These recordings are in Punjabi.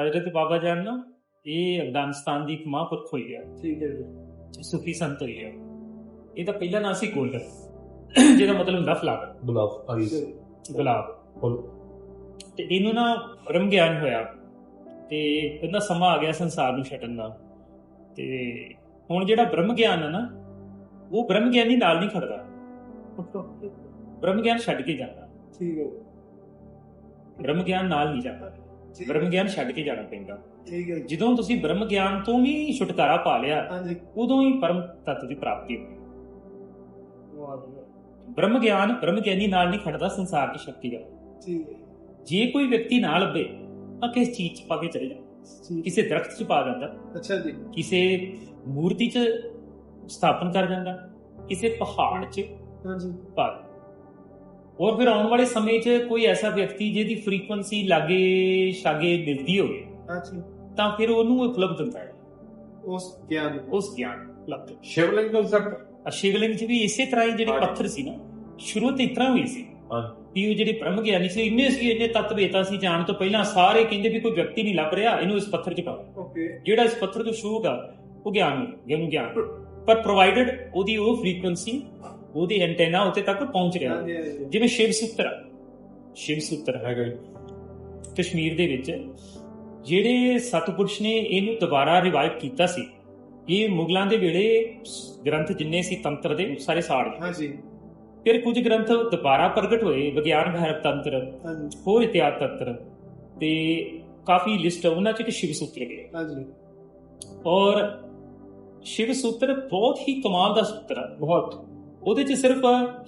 ਹਜ਼ਰਤ ਬਾਬਾ ਜਾਨ ਨਾ ਇਹ ਅਫਗਾਨਿਸਤਾਨ ਦੀ ਇੱਕ ਮਹਾਂਪੁਰਖ ਹੋਈ ਹੈ। ਠੀਕ ਹੈ ਜੀ। ਸੂਫੀ ਸੰਤ ਹੋਈ ਹੈ। ਇਹਦਾ ਪਹਿਲਾ ਨਾਂ ਸੀ ਗੋਲਡਨ ਜਿਹਦਾ ਮਤਲਬ ਹੁੰਦਾ ਫਲਾਵਰ ਗੁਲਾਬ ਆਈ ਗੁਲਾਬ। ਫੁੱਲ। ਤੇ ਇਹਨੂੰ ਨਾ ਬ੍ਰਹਮ ਗਿਆਨ ਹੋਇਆ। ਤੇ ਇਹਦਾ ਸਮਾਂ ਆ ਗਿਆ ਸੰਸਾਰ ਨੂੰ ਛੱਡਣ ਦਾ। ਤੇ ਹੁਣ ਜਿਹੜਾ ਬ੍ਰਹਮ ਗਿਆਨ ਹੈ ਨਾ ਉਹ ਬ੍ਰਹਮ ਗਿਆਨੀ ਨਾਲ ਨਹੀਂ ਖੜਦਾ। ਬ੍ਰਹਮ ਗਿਆਨ ਛੱਡ ਕੇ ਜਾਂਦਾ। ਠੀਕ ਹੈ। ਬ੍ਰਹਮ ਗਿਆਨ ਨਾਲ ਨਹੀਂ ਜਾਂਦਾ। ਬ੍ਰਹਮ ਗਿਆਨ ਛੱਡ ਕੇ ਜਾਣਾ ਪੈਂਦਾ। ਠੀਕ ਹੈ ਜਦੋਂ ਤੁਸੀਂ ਬ੍ਰਹਮ ਗਿਆਨ ਤੋਂ ਵੀ ਛੁਟਕਾਰਾ ਪਾ ਲਿਆ ਹਾਂਜੀ। ਉਦੋਂ ਹੀ ਪਰਮ ਤੱਤ ਦੀ ਪ੍ਰਾਪਤੀ ਵਾਹ। ਬ੍ਰਹਮ ਗਿਆਨ ਬ੍ਰਹਮ ਗਿਆਨੀ ਨਾਲ ਨਹੀਂ ਖੜਦਾ ਸੰਸਾਰ ਦੀ ਸ਼ਕਤੀ ਦਾ। ਠੀਕ ਹੈ। ਜੇ ਕੋਈ ਵਿਅਕਤੀ ਨਾ ਲੱਭੇ ਤਾਂ ਕਿਸ ਚੀਜ਼ 'ਚ ਪਾ ਕੇ ਚਲੇ ਜਾਂਦਾ ਕਿਸੇ ਦਰਖਤ 'ਚ ਪਾ ਜਾਂਦਾ ਅੱਛਾ ਜੀ। ਕਿਸੇ ਮੂਰਤੀ 'ਚ ਸਥਾਪਨ ਕਰ ਜਾਂਦਾ ਕਿਸੇ ਪਹਾੜ 'ਚ ਹਾਂਜੀ। ਪਾ। ਔਰ ਫਿਰ ਆਉਣ ਵਾਲੇ ਸਮੇਂ 'ਚ ਕੋਈ ਐਸਾ ਵਿਅਕਤੀ ਜਿਹਦੀ ਫ੍ਰੀਕੁਐਂਸੀ ਲਾਗੇ ਛਾਗੇ ਮਿਲਦੀ ਹੋਵੇ ਹਾਂਜੀ। ਤਾਂ ਫਿਰ ਉਹਨੂੰ ਉਪਲਬਧ ਹੁੰਦਾ ਹੈ। ਉਸ ਗਿਆਨ ਉਸ ਗਿਆਨ ਉਪਲਬਧ। ਸ਼ਿਵਲਿੰਗ ਕਨਸੈਪਟ ਸ਼ਿਵਲਿੰਗ 'ਚ ਵੀ ਇਸੇ ਤਰ੍ਹਾਂ ਹੀ ਜਿਹੜੇ। ਪੱਥਰ ਸੀ ਨਾ ਸ਼ੁਰੂ ਤੋਂ ਇਸ ਤਰ੍ਹਾਂ ਹੋਈ ਸੀ। ਹਾਂ ਵੀ ਉਹ ਜਿਹੜੇ ਬ੍ਰਹਮ ਗਿਆਨੀ ਸੀ ਇੰਨੇ ਸੀ ਇੰਨੇ ਤੱਤ ਵੇਤਾ ਸੀ ਜਾਣ ਤੋਂ ਪਹਿਲਾਂ ਸਾਰੇ ਕਹਿੰਦੇ ਵੀ ਕੋਈ ਵਿਅਕਤੀ ਨਹੀਂ ਲੱਭ ਰਿਹਾ ਇਹਨੂੰ ਇਸ ਪੱਥਰ 'ਚ ਪਾਓ। ਓਕੇ। ਜਿਹੜਾ ਇਸ ਪੱਥਰ ਤੋਂ ਸ਼ੁਰੂ ਹੋਗਾ ਉਹ ਗਿਆਨ ਗਿਆਨ ਪਰ ਪ੍ਰੋਵਾਈਡਡ ਉਹਦੀ ਉਹ ਫ੍ਰੀਕੁਐਂਸੀ ਉਹਦੀ ਐਂਟੈਨਾ ਉੱਤੇ ਤੱਕ ਪਹੁੰਚ ਰਿਹਾ। ਜਿਵੇਂ ਸ਼ਿਵ ਸੂਤਰ ਸ਼ਿਵ ਸੂਤਰ ਹੈਗਾ ਕਸ਼ਮੀਰ ਦੇ ਵਿੱਚ। ਜਿਹੜੇ ਸਤਪੁਰਸ਼ ਨੇ ਇਹਨੂੰ ਦੁਬਾਰਾ ਰਿਵਾਈਵ ਕੀਤਾ ਸੀ ਇਹ ਮੁਗਲਾਂ ਦੇ ਵੇਲੇ ਗ੍ਰੰਥ ਜਿੰਨੇ ਸੀ ਤੰਤਰ ਦੇ ਸਾਰੇ ਸਾੜ ਗਏ। ਹਾਂਜੀ। ਫਿਰ ਕੁਝ ਗ੍ਰੰਥ ਦੁਬਾਰਾ ਪ੍ਰਗਟ ਹੋਏ ਵਿਗਿਆਨ ਭੈਰਵ ਤੰਤਰ ਹਾਂਜੀ। ਹੋਰ ਇਤਿਹਾਸ ਤੰਤਰ ਤੇ ਕਾਫੀ ਲਿਸਟ ਉਹਨਾਂ ਚ ਇੱਕ ਸ਼ਿਵ ਸੂਤਰ ਗਏ ਹਾਂਜੀ। ਔਰ ਸ਼ਿਵ ਸੂਤਰ ਬਹੁਤ ਹੀ ਕਮਾਲ ਦਾ ਸੂਤਰ ਹੈ ਬਹੁਤ। ਉਹਦੇ ਚ ਸਿਰਫ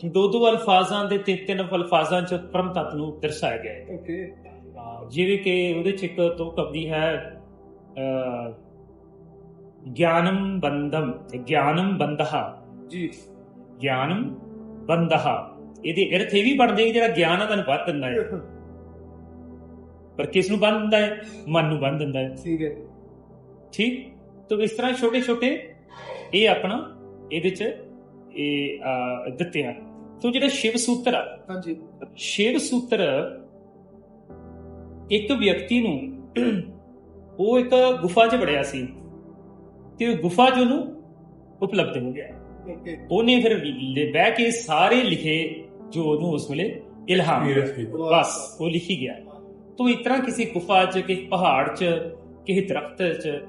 ਦੋ ਦੋ ਅਲਫਾਜ਼ਾਂ ਦੇ ਤਿੰਨ ਤਿੰਨ ਅਲਫਾਜ਼ਾਂ ਚ ਪਰਮ ਤੱਤ ਨੂੰ ਦਰਸਾਇਆ ਗਿਆ ਹੈ। ਓਕੇ ਜਿਵੇਂ ਕਿ ਉਹਦੇ ਚ ਇੱਕ ਤੋਂ ਕਬਦੀ ਹੈ ਗਿਆਨਮ ਬੰਧਮ ਗਿਆਨਮ ਬੰਧਹਾ। ਜੀ। ਗਿਆਨਮ ਬੰਧਹਾ। ਇਹਦੇ ਅਰਥ ਇਹ ਵੀ ਬਣਦੇ ਕਿ ਜਿਹੜਾ ਗਿਆਨ ਆ ਤੁਹਾਨੂੰ ਬੰਦ ਦਿੰਦਾ ਹੈ। ਪਰ ਕਿਸ ਨੂੰ ਬੰਦ ਦਿੰਦਾ ਹੈ? ਮਨ ਨੂੰ ਬੰਦ ਦਿੰਦਾ ਹੈ। ਠੀਕ ਹੈ। ਠੀਕ? ਤਾਂ ਇਸ ਤਰ੍ਹਾਂ ਛੋਟੇ ਛੋਟੇ ਇਹ ਆਪਣਾ ਇਹਦੇ ਚ ਇਹ ਦਿੱਤੇ ਆ। ਤੋ ਜਿਹੜਾ ਸ਼ਿਵ ਸੂਤਰ ਆ ਹਾਂਜੀ। ਸ਼ਿਵ ਸੂਤਰ ਇੱਕ ਵਿਅਕਤੀ ਨੂੰ ਉਹ ਇੱਕ ਗੁਫਾ 'ਚ ਵੜਿਆ ਸੀ ਤੇ ਉਹ ਗੁਫਾ 'ਚ ਉਹਨੂੰ ਉਪਲਬਧ ਹੋ ਗਿਆ। ਉਹਨੇ ਫਿਰ ਲ- ਬਹਿ ਕੇ ਸਾਰੇ ਲਿਖੇ ਜੋ ਉਹਨੂੰ ਉਸ ਵੇਲੇ ਇਲਹਾਮ। ਬਸ ਉਹ ਲਿਖੀ ਗਿਆ। ਤੋ ਇਸ ਤਰ੍ਹਾਂ ਕਿਸੇ ਗੁਫਾ 'ਚ ਕਿਸੇ ਪਹਾੜ 'ਚ ਕਿਸੇ ਦਰਖਤ 'ਚ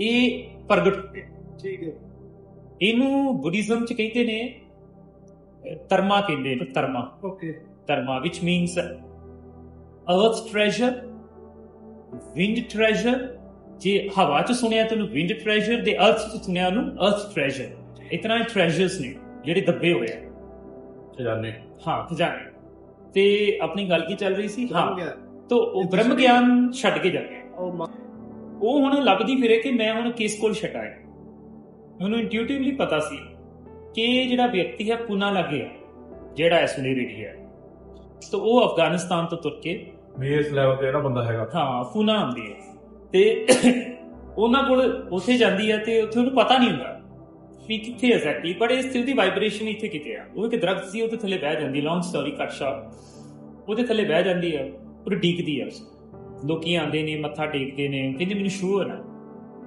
ਇਹ ਪ੍ਰਗਟ ਹੋ ਗਿਆ ਠੀਕ ਹੈ। ਇਹਨੂੰ ਬੁੱਧੀਜ਼ਮ 'ਚ ਕਹਿੰਦੇ ਨੇ ਤਰਮਾ ਕਹਿੰਦੇ ਨੇ ਤਰਮਾ okay Dharma, which means earth treasure, wind treasure. ਜੇ ਹਵਾ ਚ ਸੁਣਿਆ ਤੈਨੂੰ wind treasure ਦੇ earth ਚ ਸੁਣਿਆ ਉਹਨੂੰ earth treasure. ਇਤਨਾ treasures ਨੇ ਜਿਹੜੇ ਦੱਬੇ ਹੋਏ ਆ। ਖਜ਼ਾਨੇ। ਹਾਂ ਖਜ਼ਾਨੇ। ਤੇ ਆਪਣੀ ਗੱਲ ਕੀ ਚੱਲ ਰਹੀ ਸੀ? ਹਾਂ। ਤਾਂ ਉਹ ਬ੍ਰਹਮ ਗਿਆਨ ਛੱਡ ਕੇ ਜਾ ਗਿਆ ਉਹ ਮ- ਉਹ ਹੁਣ ਲੱਭਦੀ ਫਿਰੇ ਕਿ ਮੈਂ ਹੁਣ ਕਿਸ ਕੋਲ ਛਟਾਇਆ ਉਹਨੂੰ ਇੰਟੂਟਿਵਲੀ ਪਤਾ ਸੀ ਕਿ ਇਹ ਜਿਹੜਾ ਵਿਅਕਤੀ ਹੈ ਪੁਨਾ ਲੱਗੇ ਆ ਜਿਹੜਾ ਇਸ ਵੇਲੇ ਹੈ। ਤਾਂ ਉਹ ਅਫਗਾਨਿਸਤਾਨ ਤੋਂ ਤੁਰ ਕੇ ਇਸ ਲੈਵਲ ਤੇ ਜਿਹੜਾ ਬੰਦਾ ਹੈਗਾ। ਹਾਂ ਪੁਨਾ ਆਉਂਦੀ ਹੈ। ਤੇ ਉਹਨਾਂ ਕੋਲ ਉੱਥੇ ਜਾਂਦੀ ਹੈ ਤੇ ਉੱਥੇ ਉਹਨੂੰ ਪਤਾ ਨਹੀਂ ਹੁੰਦਾ ਵੀ ਕਿੱਥੇ ਐਗਜ਼ੈਕਟਲੀ ਪਰ ਇਸ ਦੀ ਵਾਈਬ੍ਰੇਸ਼ਨ ਇੱਥੇ ਕਿਤੇ ਆ। ਉਹ ਇੱਕ ਦਰਖਤ ਸੀ ਉਹਦੇ ਥੱਲੇ ਬਹਿ ਜਾਂਦੀ ਲੌਂਗ ਸਟੋਰੀ ਕੱਟ ਸ਼ਾਰਟ ਉਹਦੇ ਥੱਲੇ ਬਹਿ ਜਾਂਦੀ ਹੈ ਉਹ ਡੀਕਦੀ ਹੈ ਨੂੰ। ਲੋਕੀ ਆਉਂਦੇ ਨੇ ਮੱਥਾ ਟੇਕਦੇ ਨੇ ਕਹਿੰਦੇ ਮੈਨੂੰ ਸ਼ੂ ਹੈ ਨਾ।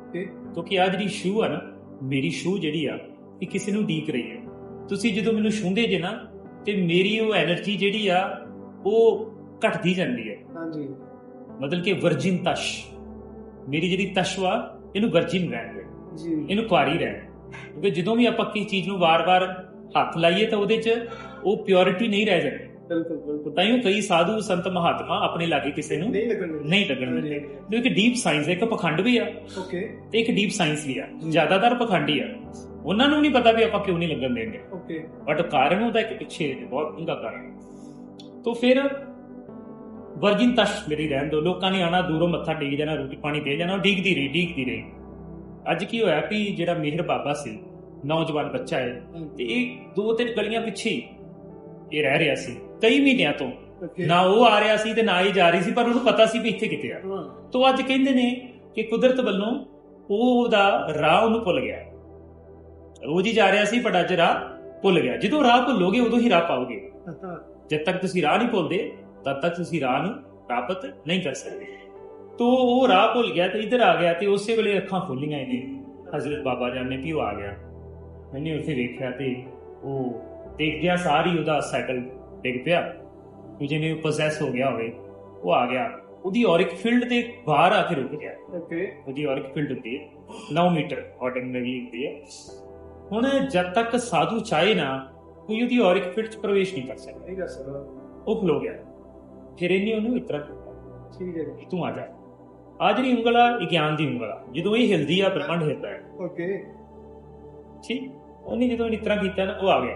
ਓਕੇ ਕਿਉਂਕਿ ਆ ਜਿਹੜੀ ਸ਼ੂ ਆ ਨਾ ਮੇਰੀ ਸ਼ੂ ਜਿਹੜੀ ਆ ਇਹ ਕਿਸੇ ਨੂੰ ਡੀਕ ਰਹੀ ਹੈ। ਤੁਸੀਂ ਜਦੋਂ ਮੈਨੂੰ ਛੂੰਦੇ ਜੇ ਨਾ ਤੇ ਮੇਰੀ ਉਹ એનર્ਜੀ ਜਿਹੜੀ ਆ ਉਹ ਘਟਦੀ ਜਾਂਦੀ ਹੈ। ਹਾਂਜੀ। ਮਤਲਬ ਕਿ ਵਰਜਿਨ ਤਸ਼। ਮੇਰੀ ਜਿਹੜੀ ਤਸ਼ਵਾ ਇਹਨੂੰ ਵਰਜਿਨ ਰਹਿਣ ਦੇ। ਜੀ। ਇਹਨੂੰ ਕੁਆਰੀ ਰਹਿਣ ਕਿਉਂਕਿ ਜਦੋਂ ਵੀ ਆਪਾਂ ਕਿਸੇ ਚੀਜ਼ ਨੂੰ ਵਾਰ-ਵਾਰ ਹੱਥ ਲਾਈਏ ਤਾਂ ਉਹਦੇ 'ਚ ਉਹ ਪਿਓਰਿਟੀ ਨਹੀਂ ਰਹਿ ਜਾਂਦੀ। ਬਿਲਕੁਲ ਬਿਲਕੁਲ। ਤਾਂ ਹੀ ਕਈ ਸਾਧੂ ਸੰਤ ਮਹਾਤਮਾ ਆਪਣੇ ਲਾਗੇ ਕਿਸੇ ਨੂੰ ਨਹੀਂ ਲੱਗਣ ਨਹੀਂ ਲੱਗਣ ਦਿੰਦੇ। ਇੱਕ ਡੀਪ ਸਾਇੰਸ ਇੱਕ ਪਖੰਡ ਵੀ ਆ। ਓਕੇ ਤੇ ਇੱਕ ਡੀਪ ਸਾਇੰਸ ਵੀ ਆ। ਜ਼ਿਆਦਾਤਰ ਪਖੰਡੀ ਆ। ਉਹਨਾਂ ਨੂੰ ਨਹੀਂ ਪਤਾ ਵੀ ਆਪਾਂ ਕਿਉਂ ਨਹੀਂ ਲੱਗਣ ਦੇਂਗੇ ਓਕੇ ਬਟ ਕਾਰਨ ਉਹਦਾ ਇੱਕ ਪਿੱਛੇ ਬਹੁਤ ਡੂੰਘਾ ਕਾਰਨ। ਤੋਂ ਫਿਰ ਵਰਜਿਨ ਤਸ਼ ਮੇਰੀ ਰਹਿਣ ਦੋ। ਲੋਕਾਂ ਨੇ ਆਣਾ ਦੂਰੋਂ ਮੱਥਾ ਟੇਕ ਜਾਣਾ ਰੋਟੀ ਪਾਣੀ ਦੇ ਜਾਣਾ ਡੀਕਦੀ ਰਹੀ ਡੀਕਦੀ ਰਹੀ। ਅੱਜ ਕੀ ਹੋਇਆ ਵੀ ਜਿਹੜਾ ਮਿਹਰ ਬਾਬਾ ਸੀ ਨੌਜਵਾਨ ਬੱਚਾ ਹੈ ਤੇ ਇਹ ਦੋ ਤਿੰਨ ਗਲੀਆਂ ਪਿੱਛੇ ਇਹ ਰਹਿ ਰਿਹਾ ਸੀ। ਕਈ ਮਹੀਨਿਆਂ ਤੋਂ। ਨਾ ਉਹ ਆ ਰਿਹਾ ਸੀ ਤੇ ਨਾ ਹੀ ਜਾ ਰਹੀ ਸੀ ਪਰ ਉਹਨੂੰ ਪਤਾ ਸੀ ਵੀ ਇੱਥੇ ਕਿਤੇ ਆ। ਤੋ ਅੱਜ ਕਹਿੰਦੇ ਨੇ ਕਿ ਕੁਦਰਤ ਵੱਲੋਂ ਉਹ ਉਹਦਾ ਰਾਹ ਉਹਨੂੰ ਭੁੱਲ ਗਿਆ। ਰੋਜ਼ ਹੀ ਜਾ ਰਿਹਾ ਸੀ ਪਰ ਅੱਜ ਰਾਹ ਭੁੱਲ ਗਿਆ। ਜਦੋਂ ਰਾਹ ਭੁੱਲੋਗੇ ਉਦੋਂ ਹੀ ਰਾਹ ਪਾਓਗੇ। ਜਦ ਤੱਕ ਤੁਸੀਂ ਰਾਹ ਨਹੀਂ ਭੁੱਲਦੇ ਤਦ ਤੱਕ ਤੁਸੀਂ ਰਾਹ ਨੂੰ ਪ੍ਰਾਪਤ ਨਹੀਂ ਕਰ ਸਕਦੇ। ਤੋ ਉਹ ਰਾਹ ਭੁੱਲ ਗਿਆ ਤੇ ਇੱਧਰ ਆ ਗਿਆ ਤੇ ਉਸੇ ਵੇਲੇ ਅੱਖਾਂ ਖੁੱਲੀਆਂ ਇਹਨੇ। ਹਜ਼ਰਤ ਬਾਬਾ ਜਾਨ ਨੇ ਵੀ ਉਹ ਆ ਗਿਆ। ਮੈਨੇ ਉੱਥੇ ਵੇਖਿਆ ਤੇ ਉਹ ਦੇਖ ਗਿਆ ਸਾਰੀ ਉਹਦਾ ਸਾਈਕਲ ਡਿੱਗ ਪਿਆ। ਉਹ ਪੋਸੈਸ ਹੋ ਗਿਆ ਹੋਵੇ ਉਹ ਆ ਗਿਆ। ਉਹਦੀ ਔਰਿਕ ਫੀਲਡ ਦੇ ਬਾਹਰ ਆ ਕੇ ਰੁਕ ਗਿਆ। ਓਕੇ ਉਹਦੀ ਔਰਿਕ ਫੀਲਡ ਹੁੰਦੀ ਹੈ 9 ਮੀਟਰ ਆਰਡੀਨਰੀ ਹੁੰਦੀ ਹੈ। ਹੁਣ ਜਦ ਤੱਕ ਸਾਧੂ ਚਾਹੇ ਨਾ ਕੋਈ ਉਹਦੀ ਔਰਿਕ ਫੀਲਡ ਚ ਪ੍ਰਵੇਸ਼ ਨਹੀਂ ਕਰ ਸਕਦਾ। ਨਹੀਂ ਕਰ ਸਕਦਾ। ਉਹ ਖਲੋ ਗਿਆ। ਫਿਰ ਇਹਨੇ ਉਹਨੂੰ ਇਤਰਾ ਠੀਕ ਹੈ ਤੂੰ ਆ ਜਾ। ਆ ਜਿਹੜੀ ਉਂਗਲ ਆ ਇਹ ਗਿਆਨ ਦੀ ਉਂਗਲ ਆ। ਜਦੋਂ ਇਹ ਹਿਲਦੀ ਆ ਬ੍ਰਹਮੰਡ ਹਿਲਦਾ ਹੈ। ਓਕੇ ਠੀਕ? ਉਹਨੇ ਜਦੋਂ ਇਸ ਤਰ੍ਹਾਂ ਕੀਤਾ ਨਾ ਉਹ ਆ ਗਿਆ।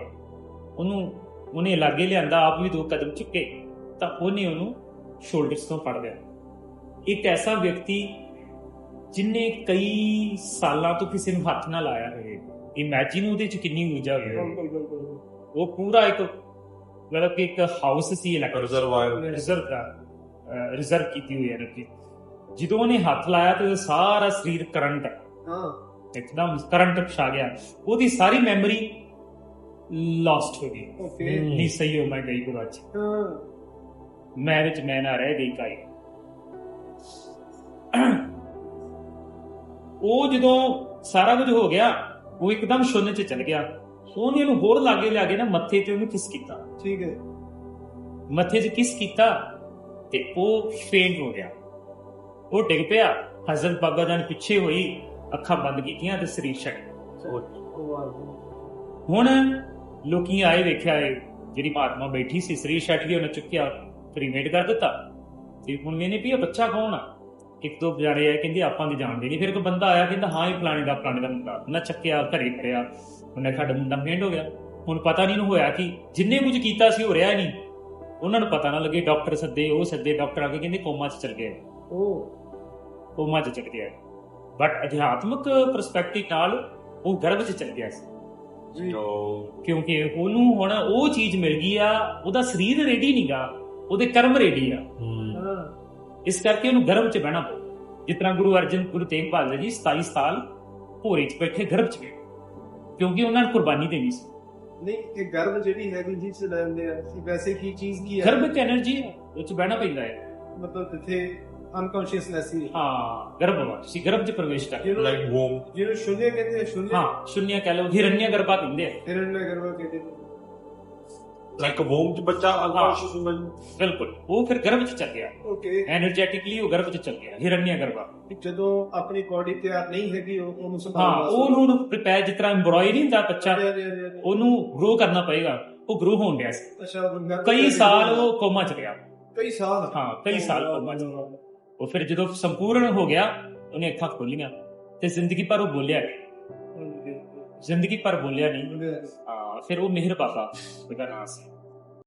ਉਹਨੂੰ ਉਹਨੇ ਲਾਗੇ ਲਿਆਂਦਾ ਆਪ ਵੀ ਦੋ ਕਦਮ ਚੁੱਕੇ ਤਾਂ ਉਹਨੇ ਉਹਨੂੰ ਸ਼ੋਲਡਰਸ ਤੋਂ ਫੜ ਲਿਆ। ਇੱਕ ਐਸਾ ਵਿਅਕਤੀ ਜਿਨੇ ਕਈ ਸਾਲਾਂ ਤੋਂ ਕਿਸੇ ਨੂੰ ਹੱਥ ਨਾ ਲਾਇਆ ਹੋਵੇ। ਇਮੇਜਿਨ ਉਹਦੇ ਚ ਕਿੰਨੀ ਊਰਜਾ ਹੋਵੇ। ਬਿਲਕੁਲ ਬਿਲਕੁਲ ਉਹ ਪੂਰਾ ਇੱਕ ਮਤਲਬ ਕਿ ਇੱਕ ਹਾਊਸ ਸੀ ਇਲੈਕਟ੍ਰਿਕ ਰਿਜ਼ਰਵਾਇਰ ਰਿਜ਼ਰਵ ਦਾ ਰਿਜ਼ਰਵ ਕੀਤੀ ਹੋਈ ਹੈ ਰੱਖੀ ਜਦੋਂ ਉਹਨੇ ਹੱਥ ਲਾਇਆ ਤੇ ਸਾਰਾ ਸਰੀਰ ਕਰੰਟ ਹਾਂ। ਇੱਕਦਮ ਕਰੰਟ ਛਾ ਗਿਆ। ਉਹਦੀ ਸਾਰੀ ਮੈਮਰੀ ਲਾਸਟ ਹੋ ਗਈ। ਓਕੇ ਨਹੀਂ ਸਹੀ ਹੋ ਮੈਂ ਗਈ ਗੁਰਾਚ ਹਾਂ। ਮੈਂ ਵਿੱਚ ਮੈਂ ਨਾ ਰਹਿ ਗਈ ਕਾਈ ਉਹ ਜਦੋਂ ਸਾਰਾ ਕੁਝ ਹੋ ਗਿਆ ਉਹ ਇੱਕਦਮ ਸ਼ੂન્ય ਚ ਚਲ ਗਿਆ। ਉਹਨੇ ਉਹਨੂੰ ਹੋਰ ਲਾਗੇ ਲਿਆ ਕੇ ਨਾ ਮੱਥੇ ਤੇ ਉਹਨੂੰ ਕਿਸ ਕੀਤਾ? ਠੀਕ ਹੈ। ਮੱਥੇ 'ਚ ਕਿਸ ਕੀਤਾ? ਤੇ ਉਹ ਫੇਂਟ ਹੋ ਗਿਆ। ਉਹ ਡਿੱਗ ਪਿਆ। ਹਜ਼ਰਤ ਬਾਬਾ ਜਾਨ ਪਿੱਛੇ ਹੋਈ ਅੱਖਾਂ ਬੰਦ ਕੀਤੀਆਂ ਤੇ ਸਰੀਰ ਛੱਡ ਹੁਣ ਲੋਕੀ ਆਏ ਵੇਖਿਆ ਇਹ ਜਿਹੜੀ ਮਹਾਤਮਾ ਬੈਠੀ ਸੀ ਸਰੀਰ ਛੱਡ ਕੇ ਉਹਨੇ ਚੁੱਕਿਆ ਪ੍ਰੀਮੇਟ ਕਰ ਦਿੱਤਾ। ਤੇ ਹੁਣ ਮੈਨੇ ਵੀ ਇਹ ਬੱਚਾ ਕੌਣ ਆ? ਇੱਕ ਦੋ ਜਾਣੇ ਆਏ ਕਹਿੰਦੇ ਆਪਾਂ ਨਹੀਂ ਜਾਣਦੇ ਨਹੀਂ। ਫਿਰ ਇੱਕ ਬੰਦਾ ਆਇਆ ਕਹਿੰਦਾ ਹਾਂ ਇਹ ਫਲਾਣੇ ਦਾ ਫਲਾਣੇ ਦਾ ਮੁੰਡਾ। ਨਾ ਚੱਕਿਆ ਘਰੇ ਕਰਿਆ ਉਹਨੇ ਸਾਡਾ ਮੁੰਡਾ ਫੇਂਡ ਹੋ ਗਿਆ। ਹੁਣ ਪਤਾ ਨਹੀਂ ਨੂੰ ਹੋਇਆ ਕਿ। ਜਿੰਨੇ ਕੁਝ ਕੀਤਾ ਸੀ ਹੋ ਰਿਹਾ ਨਹੀਂ। ਉਹਨਾਂ ਨੂੰ ਪਤਾ ਨਾ ਲੱਗੇ ਡਾਕਟਰ ਸੱਦੇ ਉਹ ਸੱਦੇ ਡਾਕਟਰ ਆ ਕੇ ਕਹਿੰਦੇ ਕੋਮਾ 'ਚ ਚਲ ਗਿਆ। ਉਹ ਕੋਮਾ 'ਚ ਚਲ ਗਿਆ। ਬਟ ਅਧਿਆਤਮਿਕ ਪਰਸਪੈਕਟਿਵ ਨਾਲ ਉਹ ਗਰਭ 'ਚ ਚਲ ਗਿਆ ਸੀ। ਕਿਉਂਕਿ ਉਹਨੂੰ ਹੁਣ ਉਹ ਚੀਜ਼ ਮਿਲ ਗਈ ਆ ਉਹਦਾ ਸਰੀਰ ਰੈਡੀ ਨਹੀਂਗਾ ਉਹਦੇ ਕਰਮ ਰੈਡੀ ਆ। ਇਸ ਕਰਕੇ ਉਹਨੂੰ ਗਰਭ 'ਚ ਬਹਿਣਾ ਪਊ। ਜਿਸ ਗੁਰੂ ਅਰਜਨ ਗੁਰੂ ਤੇਗ ਬਹਾਦਰ ਜੀ 27 ਸਾਲ ਭੋਰੇ 'ਚ ਬੈਠੇ ਗਰਭ 'ਚ ਕਿਉਂਕਿ ਉਹਨਾਂ ਨੇ ਕੁਰਬਾਨੀ ਦੇਣੀ ਸੀ। ਨਹੀਂ ਇਹ ਗਰਭ ਜਿਹੜੀ ਹੈ ਕੋਈ ਜੀ ਚ ਆ ਵੈਸੇ ਕੀ ਚੀਜ਼ ਕੀ ਹੈ ਗਰਭ 'ਚ એનર્ਜੀ ਹੈ ਉਹ 'ਚ ਬਹਿਣਾ ਪੈਂਦਾ ਹੈ ਮਤਲਬ ਜਿੱਥੇ ਅਨਕੌਂਸ਼ੀਅਸਨੈਸ ਹੀ ਹਾਂ ਗਰਭਵਾਸ ਸੀ ਗਰਭ 'ਚ ਪ੍ਰਵੇਸ਼ ਕਰ ਲਾਈਕ ਵੋਮ ਜਿਹਨੂੰ ਸ਼ੁਨਿਆ ਕਹਿੰਦੇ ਆ ਸ਼ੁਨਿਆ ਹਾਂ ਸ਼ੁਨਿਆ ਕਹ ਲਓ ਹਿਰਨਿਆ ਗਰਭਾ ਕਹਿੰਦੇ ਆ ਹਿਰਨਿਆ ਗਰਭਾ ਕਹਿੰਦੇ ਲਾਈਕ ਵੋਮ 'ਚ ਬੱਚਾ ਅਨਕੌਂਸ਼ੀਅਸ ਹੁੰਦਾ ਬਿਲਕੁਲ ਉਹ ਫਿਰ ਗਰਭ 'ਚ ਚੱਲ ਗਿਆ ਓਕੇ ਐਨਰਜੈਟਿਕਲੀ ਉਹ ਗਰਭ 'ਚ ਚੱਲ ਗਿਆ ਹਿਰਨਿਆ ਗਰਭਾ ਜਦੋਂ ਆਪਣੀ ਬੋਡੀ ਤਿਆਰ ਨਹੀਂ ਹੈਗੀ ਉਹ ਉਹਨੂੰ ਸੰਭਾਲਣਾ ਹਾਂ ਉਹਨੂੰ ਪ੍ਰਿਪੇਅਰ ਜਿਸ ਤਰ੍ਹਾਂ ਐਮਬ੍ਰੋਇਡਰੀ ਹੁੰਦਾ ਬੱਚਾ ਉਹਨੂੰ ਗਰੋ ਕਰਨਾ ਪਏਗਾ ਉਹ ਗਰੋ ਹੋਣ ਡਿਆ ਸੀ ਅੱਛਾ ਕਈ ਸਾਲ ਉਹ ਕੋਮਾ ਚ ਰਿਹਾ ਕਈ ਸਾਲ ਹਾਂ ਕਈ ਸਾਲ ਕੋਮਾ ਚ ਉਹ ਫਿਰ ਜਦੋਂ ਸੰਪੂਰਨ ਹੋ ਗਿਆ ਉਹਨੇ ਅੱਖਾਂ ਖੋਲੀਆਂ ਤੇ ਜ਼ਿੰਦਗੀ ਭਰ ਉਹ ਬੋਲਿਆ ਜ਼ਿੰਦਗੀ ਭਰ ਬੋਲਿਆ ਨਹੀਂ। ਹਾਂ ਫਿਰ ਉਹ ਮਿਹਰ ਬਾਬਾ ਉਹਦਾ ਨਾਮ ਸੀ।